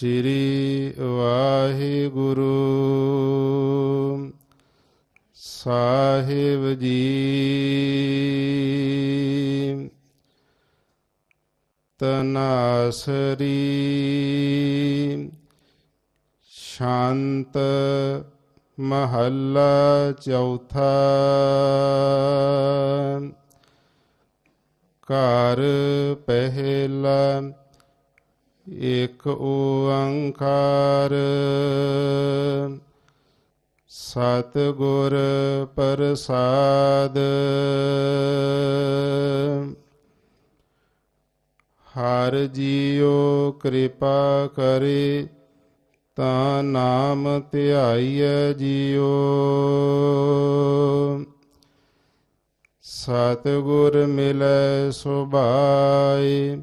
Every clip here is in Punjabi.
ਸ੍ਰੀ ਵਾਹਿਗੁਰੂ। ਸਾਹਿਬ ਜੀ। ਤਨਾਸਰੀ। ਸ਼ਾਂਤ ਮਹੱਲਾ ਚੌਥਾ। ਘਰ ਪਹਿਲਾ ਇਕ ਓੰਕਾਰ। ਸਤ ਗੁਰ ਪ੍ਰਸਾਦ। ਹਰ ਜੀਉ ਕਿਰਪਾ ਕਰੇ, ਤਾਂ ਨਾਮ ਧਿਆਈਐ ਜੀਉ। ਸਤ ਗੁਰ ਮਿਲੈ ਸੁਭਾਈ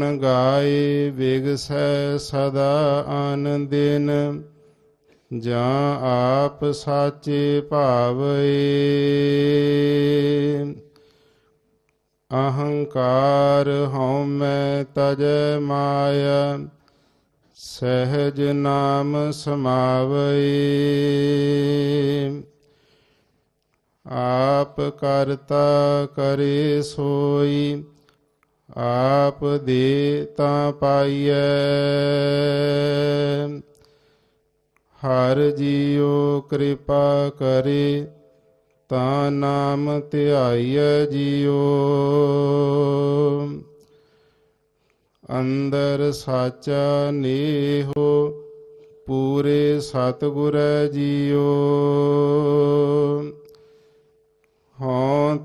ਗੁਣ ਗਾਏ ਵਿਗਸੈ ਸਦਾ ਆਨੰਦਿਨ। ਜਾਂ ਆਪ ਸਾਚੇ ਭਾਵਏ। ਅਹੰਕਾਰ ਹਉਮੈ ਤਜੈ ਮਾਇਆ, ਸਹਿਜ ਨਾਮ ਸਮਾਵਈ ਆਪ ਕਰਤਾ ਕਰੇ ਸੋਈ ਆਪ ਦੇ ਤਾਂ ਪਾਈਐ। ਹਰ ਜੀਉ ਕਿਰਪਾ ਕਰੇ, ਤਾਂ ਨਾਮ ਧਿਆਈਐ ਜੀਉ। ਅੰਦਰ ਸਾਚਾ ਨੇਹੋ, ਪੂਰੇ ਸਤਿਗੁਰੈ ਜੀਓ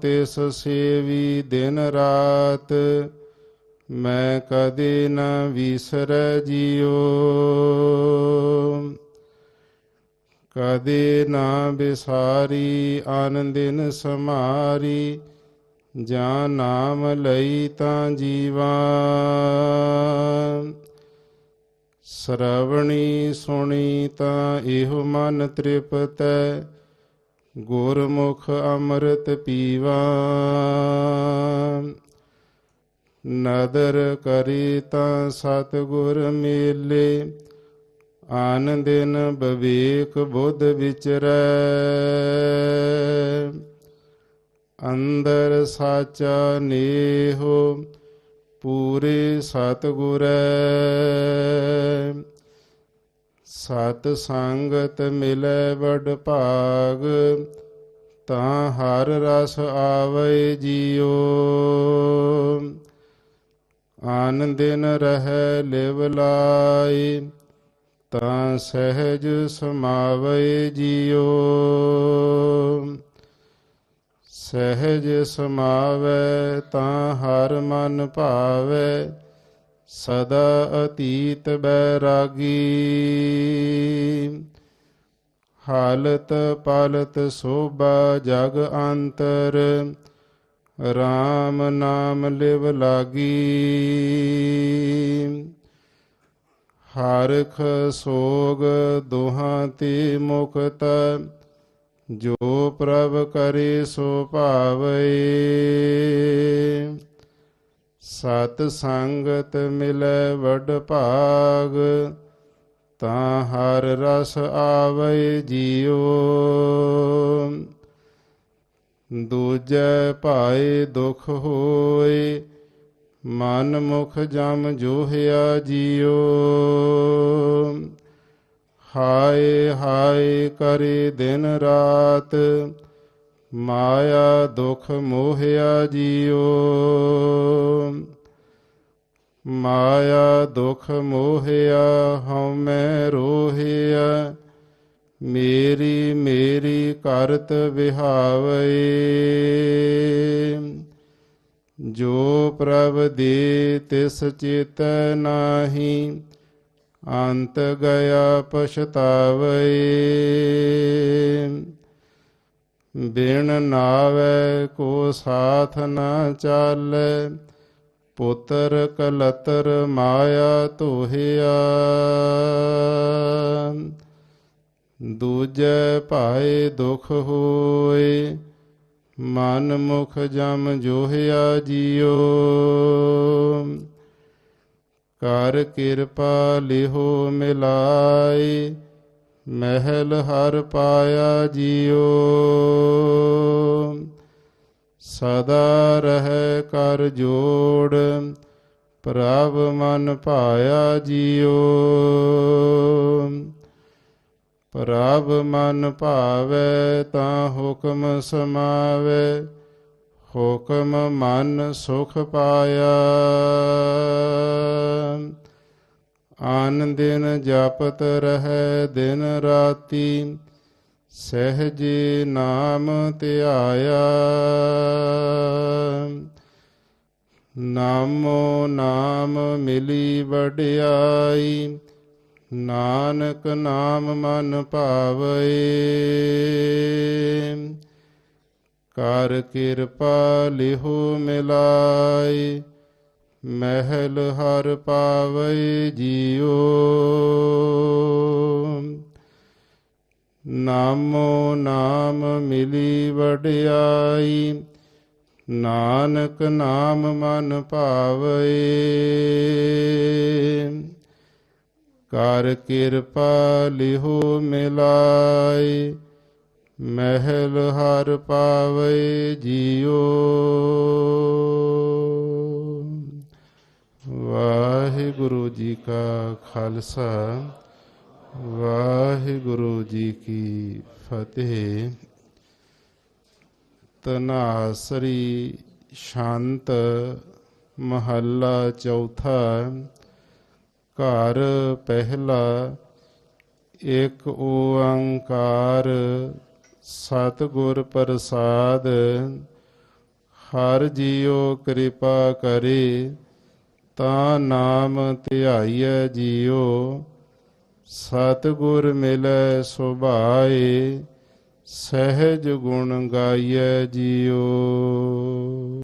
ਤਿਸ ਸੇਵੀ ਦਿਨ ਰਾਤ, ਮੈਂ ਕਦੇ ਨਾ ਵਿਸਰੈ ਜੀਉ। ਕਦੇ ਨਾ ਬਿਸਾਰੀ ਆਨੰਦਿਨ ਸਮਾਰੀ, ਜਾਂ ਨਾਮ ਲਈ ਤਾਂ ਜੀਵਾ। ਸਰਵਣੀ ਸੁਣੀ ਤਾਂ ਇਹੋ ਮਨ ਤ੍ਰਿਪਤੈ ਗੁਰਮੁਖ ਅੰਮ੍ਰਿਤ ਪੀਵਾ। ਨਦਰ ਕਰੀ ਤਾਂ ਸਤਿਗੁਰ ਮੇਲੇ ਆਨ ਦਿਨ ਬਵੇਕ ਬੁੱਧ ਵਿਚਰੈ। ਅੰਦਰ ਸਾਚਾ ਨੇਹੋ ਪੂਰੇ ਸਤਿਗੁਰੈ। ਸਤ ਸੰਗਤ ਮਿਲੈ ਵਡ ਭਾਗ, ਤਾਂ ਹਰ ਰਸ ਆਵੇ ਜੀਉ। ਆਨੰਦਿਨ ਰਹਿ ਲਿਵ ਲਾਈ ਤਾਂ ਸਹਿਜ ਸਮਾਵੇ ਜੀਉ। ਸਹਿਜ ਸਮਾਵੇ, ਤਾਂ ਹਰ ਮਨ ਭਾਵੇ ਸਦਾ ਅਤੀਤ ਬੈਰਾਗੀ। ਹਾਲਤ ਪਾਲਤ ਸੋਭਾ ਜਗ ਅੰਤਰ RAM ਨਾਮ ਲਿਵ ਲਾਗੀ। ਹਰਖ ਸੋਗ ਦੋਹਾਂ ਤੇ ਮੁਕਤ, ਜੋ ਪ੍ਰਭ ਕਰੇ ਸੋ ਭਾਵੇ। ਸਤ ਸੰਗਤ ਮਿਲੈ ਵਡ ਭਾਗ, ਤਾਂ ਹਰ ਰਸ ਆਵੇ ਜੀਉ। ਦੂਜੈ ਭਾਏ ਦੁਖ ਹੋਏ, ਮਨ ਮੁਖ ਜਮ ਜੋਹਿਆ ਜੀਉ। ਹਾਏ ਹਾਏ ਕਰੇ ਦਿਨ ਰਾਤ ਮਾਇਆ ਦੁਖ ਮੋਹਿਆ ਜੀਉ ਮਾਇਆ ਦੁਖ ਮੋਹਿਆ ਹਉਮੈ ਰੋਹਿਆ। ਮੇਰੀ ਮੇਰੀ ਕਰਤ ਵਿਹਾਵੇ। ਜੋ ਪ੍ਰਭ ਦੇ ਤਿਸ ਚੇਤੈ ਨਾਹੀ, ਅੰਤ ਗਿਆ ਪਛਤਾਵਈ ਬਿਨ ਨਾਵੇ ਕੋ ਸਾਥ ਨਾ ਚਾਲੈ, ਪੁੱਤਰ ਕਲਤਰ ਮਾਇਆ ਤੋਹਿਆ ਦੂਜੇ ਭਾਏ ਦੁਖ ਹੋਏ, ਮਨ ਮੁਖ ਜਮ ਜੋਹਿਆ ਜੀਓ। ਕਰ ਕਿਰਪਾ ਲਿਹੋ ਮਿਲਾਈ ਮਹਿਲ ਹਰ ਪਾਇਆ ਜੀਓ। ਸਦਾ ਰਹਿ ਕਰ ਜੋੜ, ਪ੍ਰਭ ਮਨ ਪਾਇਆ ਜੀਓ। ਪ੍ਰਭ ਮਨ ਭਾਵੇ ਤਾਂ ਹੁਕਮ ਸਮਾਵੇ, ਹੁਕਮ ਮਨ ਸੁਖ ਪਾਇਆ। ਆਨ ਦਿਨ ਜਪਤ ਰਹੈ ਦਿਨ ਰਾਤੀ, ਸਹਿਜੇ ਨਾਮ ਧਿਆਇਆ। ਨਾਮੋ ਨਾਮ ਮਿਲੀ ਵਡਿਆਈ, ਨਾਨਕ ਨਾਮ ਮਨ ਭਾਵੇ। ਕਰ ਕਿਰਪਾ ਲਿਹੋ ਮਿਲਾਈ ਮਹਿਲ ਹਰ ਪਾਵੇ ਜੀਓ ਨਾਮੋ ਨਾਮ ਮਿਲੀ ਵਡਿਆਈ, ਨਾਨਕ ਨਾਮ ਮਨ ਭਾਵੇ। ਕਰ ਕਿਰਪਾ ਲਿਹੋ ਮਿਲਾਈ, ਮਹਿਲ ਹਰ ਪਾਵੇ ਜੀਓ ਵਾਹਿਗੁਰੂ ਜੀ ਕਾ ਖਾਲਸਾ, ਵਾਹਿਗੁਰੂ ਜੀ ਕੀ ਫਤਿਹ। ਤਨਾਸਰੀ ਸ਼ਾਂਤ ਮਹੱਲਾ ਚੌਥਾ, ਘਰ ਪਹਿਲਾ, ਇੱਕ ਓੰਕਾਰ ਸਤਿਗੁਰ ਪ੍ਰਸਾਦ, ਹਰ ਜੀਉ ਕਿਰਪਾ ਕਰੇ। ਤਾਂ ਨਾਮ ਧਿਆਈਐ ਜੀਉ ਸਤਿਗੁਰ ਮਿਲੈ ਸੁਭਾਏ ਸਹਿਜ ਗੁਣ ਗਾਈਐ ਜੀਉ